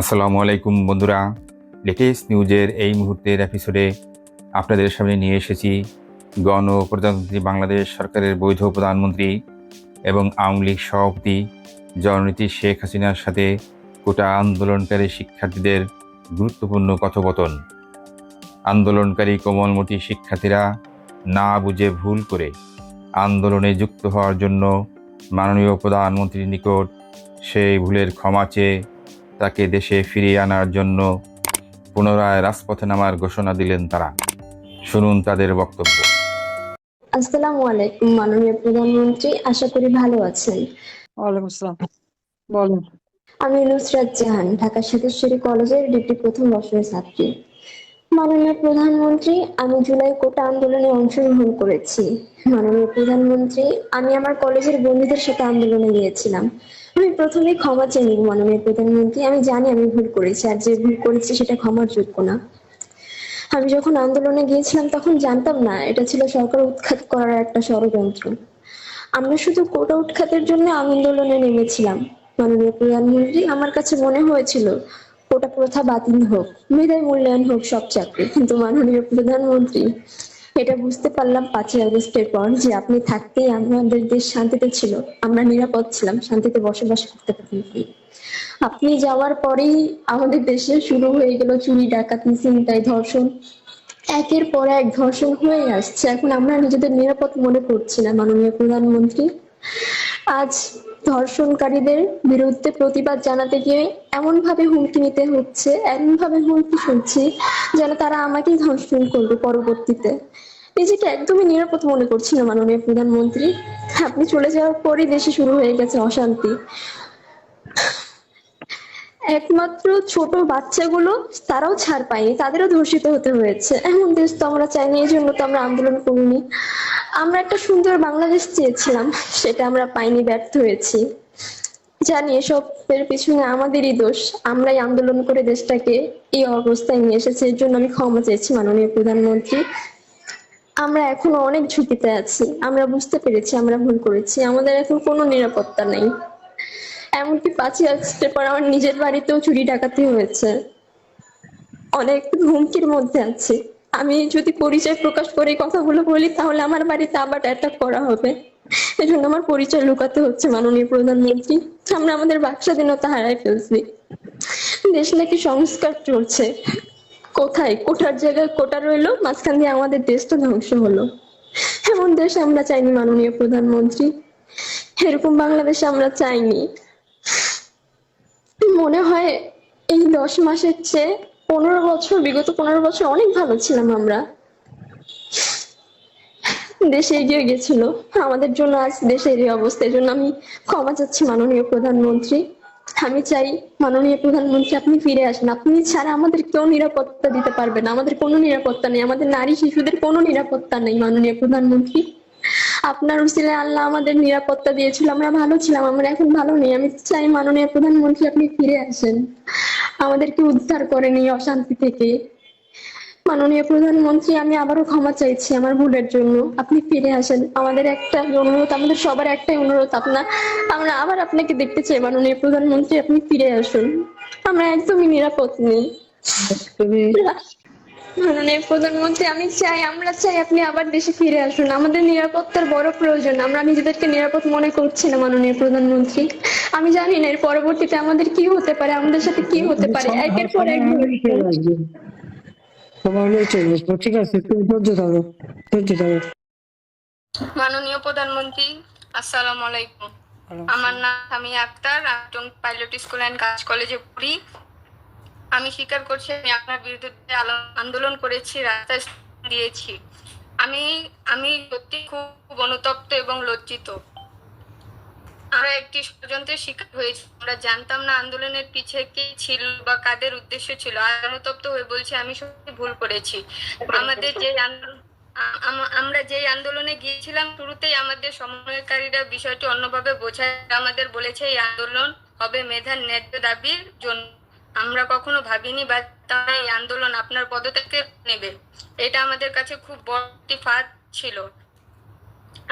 আসসালামু আলাইকুম বন্ধুরা। লেটেস্ট নিউজের এই মুহূর্তের এপিসোডে আপনাদের সামনে নিয়ে এসেছি গণপ্রজাতন্ত্রী বাংলাদেশ সরকারের বৈধ প্রধানমন্ত্রী এবং আওয়ামী লীগ সভাপতি জননীতি শেখ হাসিনার সাথে কোটা আন্দোলনকারী শিক্ষার্থীদের গুরুত্বপূর্ণ কথোপকথন। আন্দোলনকারী কোমলমতি শিক্ষার্থীরা না বুঝে ভুল করে আন্দোলনে যুক্ত হওয়ার জন্য মাননীয় প্রধানমন্ত্রীর নিকট সেই ভুলের ক্ষমা চেয়ে তাকে দেশে ফিরিয়ে আনার জন্য পুনরায় রাজপথে নামার ঘোষণা দিলেন তারা। শুনুন তাদের বক্তব্য। আসসালামু আলাইকুম মাননীয় প্রধানমন্ত্রী আশা করি ভালো আছেন। ওয়ালাইকুম আসসালাম। বলুন। আমি নুসরাত জাহান ঢাকা সদস্যরী কলেজের ডিগ্রি প্রথম বর্ষের ছাত্রী। মাননীয় প্রধানমন্ত্রী আমি জুলাই কোটা আন্দোলনে অংশগ্রহণ করেছি। মাননীয় প্রধানমন্ত্রী আমি আমার কলেজের বন্ধুদের সাথে আন্দোলনে গিয়েছিলাম। আমি প্রথমে ক্ষমা চেয়ে নিব মাননীয় প্রধানমন্ত্রী। আমি জানি আমি ভুল করেছি, আর যে ভুল করেছি সেটা ক্ষমার যোগ্য না। আমি যখন আন্দোলনে গিয়েছিলাম তখন জানতাম না, এটা ছিল সরকার উৎখাত করার একটা ষড়যন্ত্র। আমরা শুধু কোটা উৎখাতের জন্য আন্দোলনে নেমেছিলাম। মাননীয় প্রধানমন্ত্রী, আমার কাছে মনে হয়েছিল, কোটা প্রথা বাতিল হোক মেধায় মূল্যায়ন হোক সব চাকরি। কিন্তু মাননীয় প্রধানমন্ত্রী এটা বুঝতে পারলাম পাঁচই আগস্টের পর যে আপনি থাকতেই আমাদের দেশ শান্তিতে ছিল। আমরা নিরাপদ ছিলাম, শান্তিতে বসবাস করতে পারি আপনি যাওয়ার পরেই আমাদের দেশে শুরু হয়ে গেল চুরি, ডাকাতি চিন্তায় ধর্ষণ। একের পর এক ধর্ষণ হয়ে আসছে। এখন আমরা নিজেদের নিরাপদ মনে করছি না, মাননীয় প্রধানমন্ত্রী। আজ ধর্ষণকারীদের বিরুদ্ধে প্রতিবাদ জানাতে গিয়ে এমন ভাবে হুমকি নিতে হচ্ছে এমন ভাবে হুমকি শুনছি যেন তারা আমাকেই ধর্ষণ করবে পরবর্তীতে। নিজেকে একদমই নিরাপদ মনে করছি না, মাননীয় প্রধানমন্ত্রী। আপনি চলে যাওয়ার পরই দেশে শুরু হয়ে গেছে অশান্তি। একমাত্র ছোট বাচ্চাগুলো তারাও ছাড় পায়নি, তাদেরও ধর্ষিত হতে হয়েছে। এমন দেশ তো আমরা চাইনি, এই জন্য তো আমরা আন্দোলন করিনি। আমরা একটা সুন্দর বাংলাদেশ চেয়েছিলাম, সেটা আমরা পাইনি, ব্যর্থ হয়েছি। জানি এসবের পিছনে আমাদেরই দোষ, আমরাই আন্দোলন করে দেশটাকে এই অবস্থায় নিয়ে এসেছি, এর জন্য আমি ক্ষমা চেয়েছি মাননীয় প্রধানমন্ত্রী। আমরা এখনও অনেক ঝুঁকিতে আছি, আমরা বুঝতে পেরেছি, আমরা ভুল করেছি, আমাদের এখন কোনো নিরাপত্তা নেই। এমনকি পাঁচই আগস্টের পর আমার নিজের বাড়িতেও চুরি ডাকাতি হয়েছে। অনেক হুমকির মধ্যে আছি। আমি যদি পরিচয় প্রকাশ করে কথাগুলো বলি, তাহলে আমার বাড়িতে আবার অ্যাটাক করা হবে। এই জন্য আমার পরিচয় লুকাতে হচ্ছে মাননীয় প্রধানমন্ত্রী। আমরা আমাদের বাক স্বাধীনতা হারাই ফেলছি। দেশ নাকি সংস্কার চলছে। কোথায়? কোটার জায়গায় কোটা রইল, মাঝখান দিয়ে আমাদের দেশটা ধ্বংস হলো। এমন দেশ আমরা চাইনি, মাননীয় প্রধানমন্ত্রী। এরকম বাংলাদেশ আমরা চাইনি। মনে হয় এই দশ মাসের চেয়ে পনেরো বছর, বিগত পনেরো বছর অনেক ভালো ছিলাম আমরা। দেশে এগিয়ে গেছিল আমাদের জন্য আজ দেশের এই অবস্থা, এই জন্য আমি ক্ষমা চাচ্ছি মাননীয় প্রধানমন্ত্রী। আমি চাই মাননীয় প্রধানমন্ত্রী, আপনি ফিরে আসেন। আপনি ছাড়া আমাদের কেউ নিরাপত্তা দিতে পারবে না। আমাদের কোনো নিরাপত্তা নেই। আমাদের নারী শিশুদের কোনো নিরাপত্তা নেই, মাননীয় প্রধানমন্ত্রী। আপনার উসিলে আল্লাহ আমাদের নিরাপত্তা দিয়েছিল আমরা ভালো ছিলাম আমরা এখন ভালো নেই। আমি চাই মাননীয় প্রধানমন্ত্রী আপনি ফিরে আসেন। আমাদেরকে উদ্ধার করেন এই অশান্তি থেকে। মাননীয় প্রধানমন্ত্রী আমি আবারও ক্ষমা চাইছি আমার ভুলের জন্য। আপনি ফিরে আসেন। আমাদের একটা অনুরোধ আমাদের সবার একটাই অনুরোধ। আপনার আমরা আবার আপনাকে দেখতে চাই মাননীয় প্রধানমন্ত্রী আপনি ফিরে আসুন। আমরা একদমই নিরাপদ নেই। মাননীয় প্রধানমন্ত্রী আমি চাই আমরা চাই আপনি আবার দেশে ফিরে আসুন। আমাদের নিরাপত্তার বড় প্রয়োজন। আমরা নিজেদেরকে নিরাপদ মনে করছি না মাননীয় প্রধানমন্ত্রী আমি জানি না এর পরবর্তীতে আমাদের কি হতে পারে আমাদের সাথে কি হতে পারে। একের পর এক ঠিক আছে তুমি ধৈর্য ধরো। ধৈর্য ধরো। মাননীয় প্রধানমন্ত্রী আসসালামু আলাইকুম। আমার নাম সামিয়া আক্তার। আমি একজন পাইলট স্কুল অ্যান্ড কাজ কলেজে পড়ি। আমি স্বীকার করছি, আমি আপনার বিরুদ্ধে আন্দোলন করেছি, রাস্তায় দিয়েছি। আমি আমি সত্যি খুব অনুতপ্ত এবং লজ্জিত। আমরা একটি ষড়যন্ত্রের শিকার হয়েছি। আমরা জানতাম না আন্দোলনের পিছে কি ছিল বা কাদের উদ্দেশ্য ছিল। আর অনুতপ্ত হয়ে বলছি, আমি সত্যি ভুল করেছি। আমাদের যে আন্দোলন আমরা যেই আন্দোলনে গিয়েছিলাম, শুরুতেই আমাদের সমন্বয়কারীরা বিষয়টি অন্যভাবে বোঝায়। আমাদের বলেছে, এই আন্দোলন হবে মেধার ন্যায্য দাবির জন্য। আমরা কখনো ভাবিনি বা তারা এই আন্দোলন আপনার পদত্যাগকে নেবে। এটা আমাদের কাছে খুব বড় একটি ফাঁদ ছিল।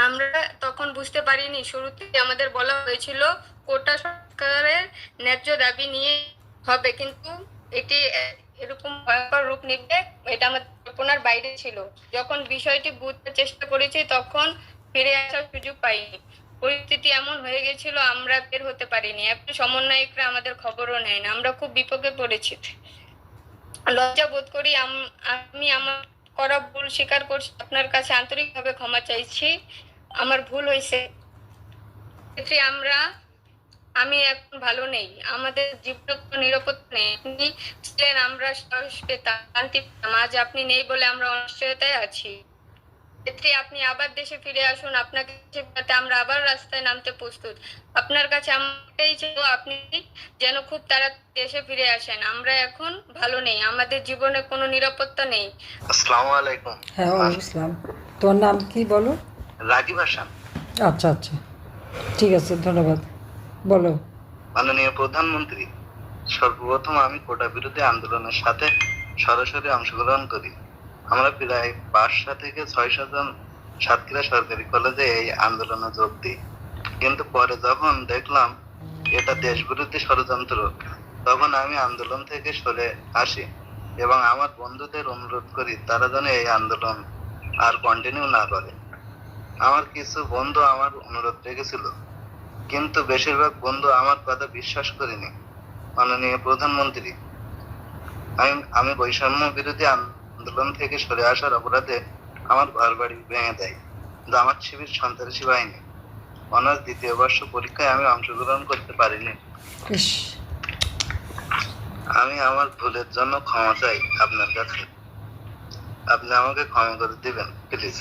আমরা তখন বুঝতে পারিনি, শুরুতে আমাদের বলা হয়েছিল, কোটা সরকারের ন্যায্য দাবি নিয়ে হবে, কিন্তু এটি এরকম ভয়ঙ্কর রূপ নিবে এটা আমাদের কল্পনার বাইরে ছিল। যখন বিষয়টি বুঝতে চেষ্টা করেছি, তখন ফিরে আসার সুযোগ পাইনি। পরিস্থিতি এমন হয়ে গেছিল, আমরা বের হতে পারিনি। এখন সমন্বয়করা আমাদের খবরও নেয় না। আমরা খুব বিপদে পড়েছি। লজ্জা বোধ করি আম- আমি আমার করা ভুল স্বীকার করছি। আপনার কাছে আন্তরিকভাবে ক্ষমা চাইছি। আমার ভুল হয়েছে। আমরা আমি এখন ভালো নেই। আমাদের জীবনে নিরাপত্তা নেই। ছিলেন আমরা সাহস পেতাম। আজ আপনি নেই বলে আমরা অনিশ্চয়তায় আছি। ক্ষেত্রে আপনি আবার দেশে ফিরে আসুন। আপনাকে আমরা আবার রাস্তায় নামতে প্রস্তুত। আপনার কাছে আমরাই চাইব আপনি যেন খুব তাড়াতাড়ি দেশে ফিরে আসেন। আমরা এখন ভালো নেই আমাদের জীবনে কোনো নিরাপত্তা নেই। আসসালামু আলাইকুম। হ্যাঁ ওয়ালাইকুম আসসালাম। তোমার নাম কি বলো? রাগিব হাসান। আচ্ছা আচ্ছা। ঠিক আছে ধন্যবাদ। বলো। মাননীয় প্রধানমন্ত্রী সর্বপ্রথম আমি কোটা বিরোধী আন্দোলনের সাথে সরাসরি অংশগ্রহণ করি। আমরা প্রায় পাঁচশো থেকে ছয়শো জন সাতক্ষীরা সরকারি কলেজে এই আন্দোলনে যোগ দিই। কিন্তু পরে যখন দেখলাম এটা দেশ বিরোধী ষড়যন্ত্র, তখন আমি আন্দোলন থেকে সরে আসি এবং আমার বন্ধুদের অনুরোধ করি তারা যেন এই আন্দোলন আর কন্টিনিউ না করে। আমার কিছু বন্ধু আমার অনুরোধ রেখেছিল, কিন্তু বেশিরভাগ বন্ধু আমার কথা বিশ্বাস করেনি। মাননীয় প্রধানমন্ত্রী, আমি আমি বৈষম্য বিরোধী আন্দোলন থেকে সরে আসার অপরাধে আমার ঘর বাড়ি ভেঙে দেয় জামাত শিবির সন্ত্রাসী বাহিনী। অনার্স দ্বিতীয় বর্ষ পরীক্ষায় আমি অংশগ্রহণ করতে পারিনি। আমি আমার ভুলের জন্য ক্ষমা চাই আপনার কাছে। আপনি আমাকে ক্ষমা করে দিবেন প্লিজ।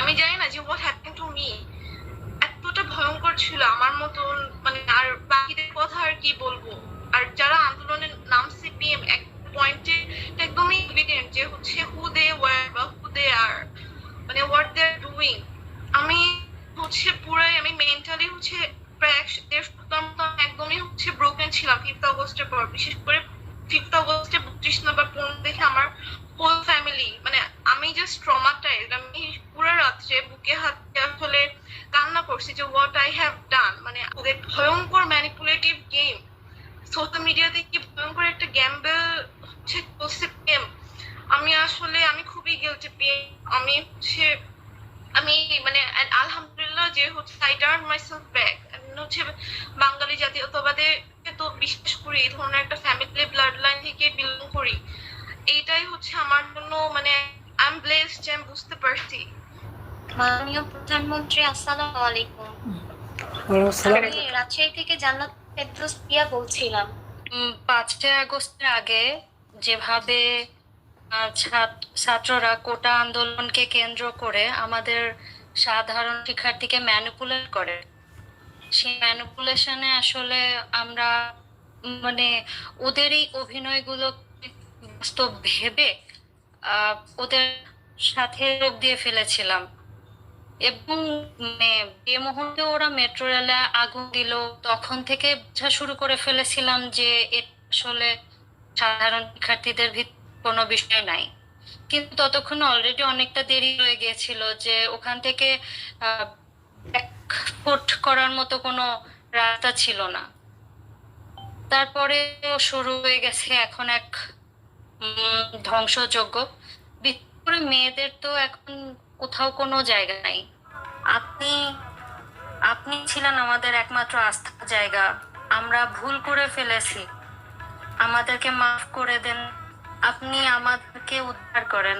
আমি জানি না যে হোয়াট হ্যাপেন টু মি এতটা ভয়ঙ্কর ছিল আমার মতন মানে আর বাকিদের কথা আর কি বলব? আর যারা আন্দোলনের নাম সিপিএম এক পয়েন্টে একদমই এভিডেন্ট যে হচ্ছে হু দে ওয়ার বা হু দে আর মানে হোয়াট দে আর ডুইং আমি হচ্ছে পুরাই, আমি মেন্টালি হচ্ছে প্রায় একদমই হচ্ছে ব্রোকেন ছিলাম ফিফথ অগস্টের পর। বিশেষ করে ফিফথ অগস্টে বত্রিশ নম্বর পনেরো দেখে আমার হোল ফ্যামিলি মানে আমি জাস্ট ট্রমাটাইজ আমি পুরো রাত্রে বুকে হাত আসলে কান্না করছি যে হোয়াট আই হ্যাভ ডান মানে ওদের ভয়ঙ্কর ম্যানিপুলেটিভ গেম সোশ্যাল মিডিয়াতে কি ভয়ঙ্কর একটা গ্যাম্বেল আমি আসলে আমি খুবই গিলটি পেয়ে আমি হচ্ছে আমি মানে আলহামদুলিল্লাহ যে হচ্ছে আই টার্ন মাইসেলফ ব্যাক হচ্ছে বাঙালি জাতীয়তাবাদে তো বিশ্বাস করি এই ধরনের একটা ফ্যামিলি ব্লাড লাইন থেকে বিলং করি। এইটাই হচ্ছে আমার জন্য মানে আই এম ব্লেসড যে আমি বুঝতে পারছি। মাননীয় প্রধানমন্ত্রী আসসালামু আলাইকুম। আমি রাজশাহী থেকে জান্নাত প্রিয়া বলছিলাম। পাঁচটা আগস্টের আগে যেভাবে ছাত্ররা কোটা আন্দোলনকে কেন্দ্র করে আমাদের সাধারণ শিক্ষার্থীকে ম্যানিপুলেট করে। সেই ম্যানিপুলেশনে আসলে আমরা মানে ওদেরই অভিনয়গুলো বাস্তব ভেবে ওদের সাথে যোগ দিয়ে ফেলেছিলাম। এবং মানে যে মুহূর্তে ওরা মেট্রো রেলে আগুন দিল, তখন থেকে বোঝা শুরু করে ফেলেছিলাম যে আসলে সাধারণ শিক্ষার্থীদের কোনো বিষয় নাই। কিন্তু ততক্ষণ অলরেডি অনেকটা দেরি হয়ে গিয়েছিল যে ওখান থেকে ফুট করার মতো কোনো রাস্তা ছিল না। তারপরে শুরু হয়ে গেছে এখন এক উম, ধ্বংসযজ্ঞ। বিশেষ করে মেয়েদের তো এখন কোথাও কোনো জায়গা নাই। আপনি আপনি ছিলেন আমাদের একমাত্র আস্থার জায়গা। আমরা ভুল করে ফেলেছি। আমাদেরকে মাফ করে দেন। আপনি আমাদেরকে উদ্ধার করেন।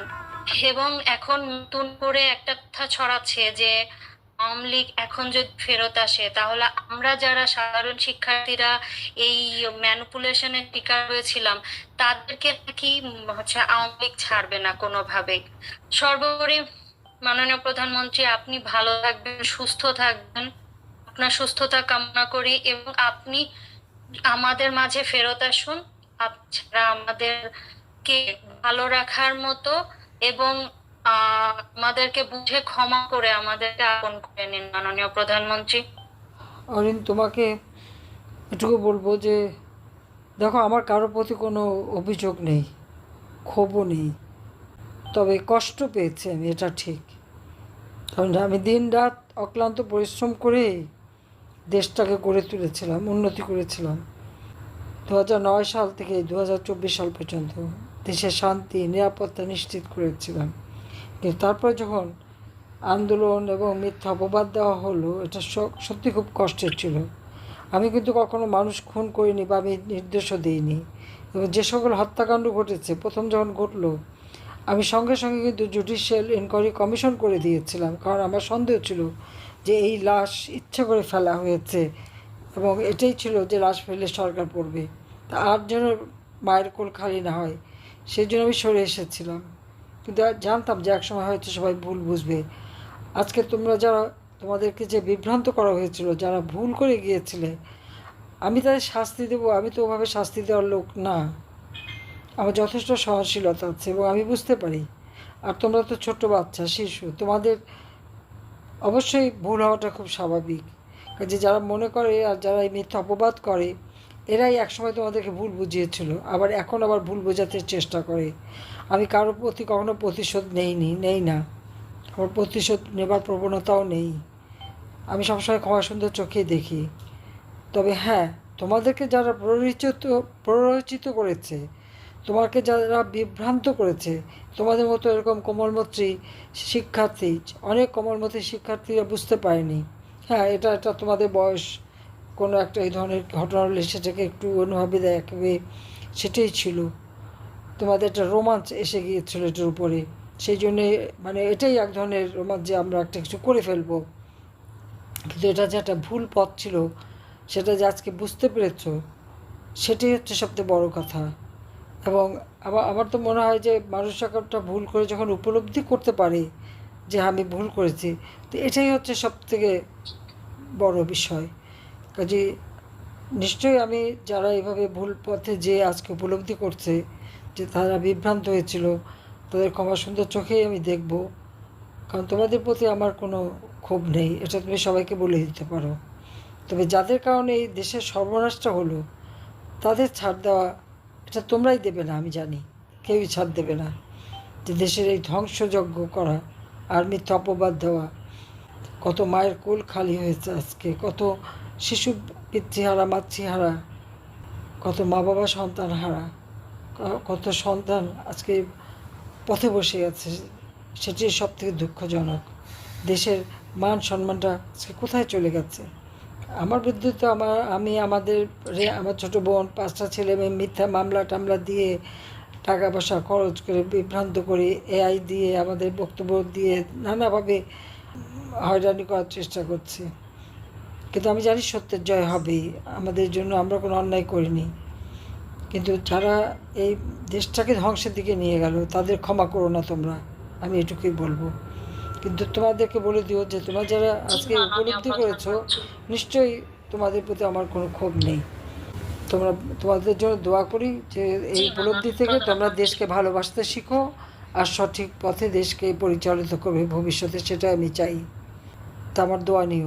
এবং এখন নতুন করে একটা কথা ছড়াচ্ছে যে, আওয়ামী লীগ এখন যদি ফেরত আসে, তাহলে আমরা যারা সাধারণ শিক্ষার্থীরা এই ম্যানুপুলেশনের শিকার হয়েছিলাম, তাদেরকে নাকি হচ্ছে আওয়ামী লীগ ছাড়বে না কোনোভাবেই সর্বোপরি মাননীয় প্রধানমন্ত্রী, আপনি ভালো থাকবেন, সুস্থ থাকবেন। আপনার সুস্থতা কামনা করি এবং আপনি আমাদের মাঝে ফেরত আসুন। ছাড়া আমাদেরকে ভালো রাখার মতো এবং আমাদেরকে বুঝে ক্ষমা করে আমাদেরকে আপন করে নিন মাননীয় প্রধানমন্ত্রী। অরিন, তোমাকে এটুকু বলব যে, দেখো, আমার কারোর প্রতি কোনো অভিযোগ নেই, ক্ষোভও নেই, তবে কষ্ট পেয়েছি আমি এটা ঠিক। কারণ আমি দিন রাত অক্লান্ত পরিশ্রম করে দেশটাকে গড়ে তুলেছিলাম, উন্নতি করেছিলাম। দু সাল থেকে দু হাজার চব্বিশ সাল পর্যন্ত দেশের শান্তি, নিরাপত্তা নিশ্চিত করেছিলাম। কিন্তু তারপর যখন আন্দোলন এবং মিথ্যা অপবাদ দেওয়া হলো, এটা সত্যি খুব কষ্টের ছিল। আমি কিন্তু কখনো মানুষ খুন করিনি বা আমি নির্দেশও দিইনি। এবং যে সকল হত্যাকাণ্ড ঘটেছে, প্রথম যখন ঘটলো, আমি সঙ্গে সঙ্গে কিন্তু জুডিশিয়াল ইনকোয়ারি কমিশন করে দিয়েছিলাম, কারণ আমার সন্দেহ ছিল যে এই লাশ ইচ্ছা করে ফেলা হয়েছে এবং এটাই ছিল যে লাশ ফেলে সরকার পড়বে। তা আর যেন মায়ের কোল খালি না হয় সেই জন্য আমি সরে এসেছিলাম। কিন্তু জানতাম যে একসময় হয়তো সবাই ভুল বুঝবে। আজকে তোমরা যারা তোমাদেরকে যে বিভ্রান্ত করা হয়েছিল, যারা ভুল করে গিয়েছিলে, আমি তাদের শাস্তি দেবো, আমি তো ওভাবে শাস্তি দেওয়ার লোক না। আমার যথেষ্ট সহনশীলতা আছে এবং আমি বুঝতে পারি। আর তোমরা তো ছোট্ট বাচ্চা, শিশু, তোমাদের অবশ্যই ভুল হওয়াটা খুব স্বাভাবিক। কাজে যারা মনে করে আর যারা এই মিথ্যা অপবাদ করে এরাই একসময় তোমাদেরকে ভুল বুঝিয়েছিল, আবার এখন আবার ভুল বোঝাতে চেষ্টা করে। আমি কারোর প্রতি কখনো প্রতিশোধ নেইনি, নেই না। আমার প্রতিশোধ নেবার প্রবণতাও নেই। আমি সবসময় ক্ষমা সুন্দর চোখেই দেখি। তবে হ্যাঁ তোমাদেরকে যারা প্ররোচিত প্ররোচিত করেছে, তোমাকে যারা বিভ্রান্ত করেছে, তোমাদের মতো এরকম কোমলমত্রী শিক্ষার্থী, অনেক কোমলমত্রী শিক্ষার্থীরা বুঝতে পারেনি। হ্যাঁ এটা এটা তোমাদের বয়স। কোনো একটা এই ধরনের ঘটনা হলে সেটাকে একটু অনুভাবে দেখবে সেটাই ছিল। তোমাদের একটা রোমাঞ্চ এসে গিয়েছিল এটার উপরে। সেই জন্যে মানে এটাই এক ধরনের রোমাঞ্চ যে আমরা একটা কিছু করে ফেলব। কিন্তু এটা যে একটা ভুল পথ ছিল, সেটা যে আজকে বুঝতে পেরেছ, সেটাই হচ্ছে সবচেয়ে বড় কথা। এবং আমার আমার তো মনে হয় যে মানুষ একটা ভুল করে যখন উপলব্ধি করতে পারে যে আমি ভুল করেছি, তো এটাই হচ্ছে সব থেকে বড় বিষয়। কাজে নিশ্চয়ই আমি যারা এভাবে ভুল পথে যে আজকে উপলব্ধি করছে, যে তারা বিভ্রান্ত হয়েছিল, তাদের ক্ষমা সুন্দর চোখেই আমি দেখব। কারণ তোমাদের প্রতি আমার কোনো ক্ষোভ নেই, এটা তুমি সবাইকে বলে দিতে পারো। তবে যাদের কারণে এই দেশের সর্বনাশটা হলো, তাদের ছাড় দেওয়া, এটা তোমরাই দেবে না, আমি জানি। কেউই ছাড় দেবে না। যে দেশের এই ধ্বংসযজ্ঞ করা আর মিথ্যা অপবাদ দেওয়া, কত মায়ের কোল খালি হয়েছে আজকে, কত শিশু পিতৃহারা মাতৃহারা কত মা বাবা সন্তান হারা কত সন্তান আজকে পথে বসে আছে, সেটি সব থেকে দুঃখজনক। দেশের মান সম্মানটা আজকে কোথায় চলে গেছে? আমার বিরুদ্ধে তো আমার, আমি আমাদের আমার ছোট বোন, পাঁচটা ছেলে মেয়ে মিথ্যা মামলা টামলা দিয়ে টাকা পয়সা খরচ করে বিভ্রান্ত করে এআই দিয়ে আমাদের বক্তব্য দিয়ে নানাভাবে হয়রানি করার চেষ্টা করছে। কিন্তু আমি জানি সত্যের জয় হবেই। আমাদের জন্য আমরা কোনো অন্যায় করিনি। কিন্তু যারা এই দেশটাকে ধ্বংসের দিকে নিয়ে গেল তাদের ক্ষমা করো না তোমরা আমি এটুকুই বলব। কিন্তু তোমাদেরকে বলে দিও যে তোমরা যারা আজকে উপলব্ধি করেছ নিশ্চয়ই তোমাদের প্রতি আমার কোনো ক্ষোভ নেই। তোমরা তোমাদের জন্য দোয়া করি যে এই উপলব্ধি থেকে তোমরা দেশকে ভালোবাসতে শিখো আর সঠিক পথে দেশকে পরিচালিত করবে ভবিষ্যতে সেটা আমি চাই। তা আমার দোয়া নিও।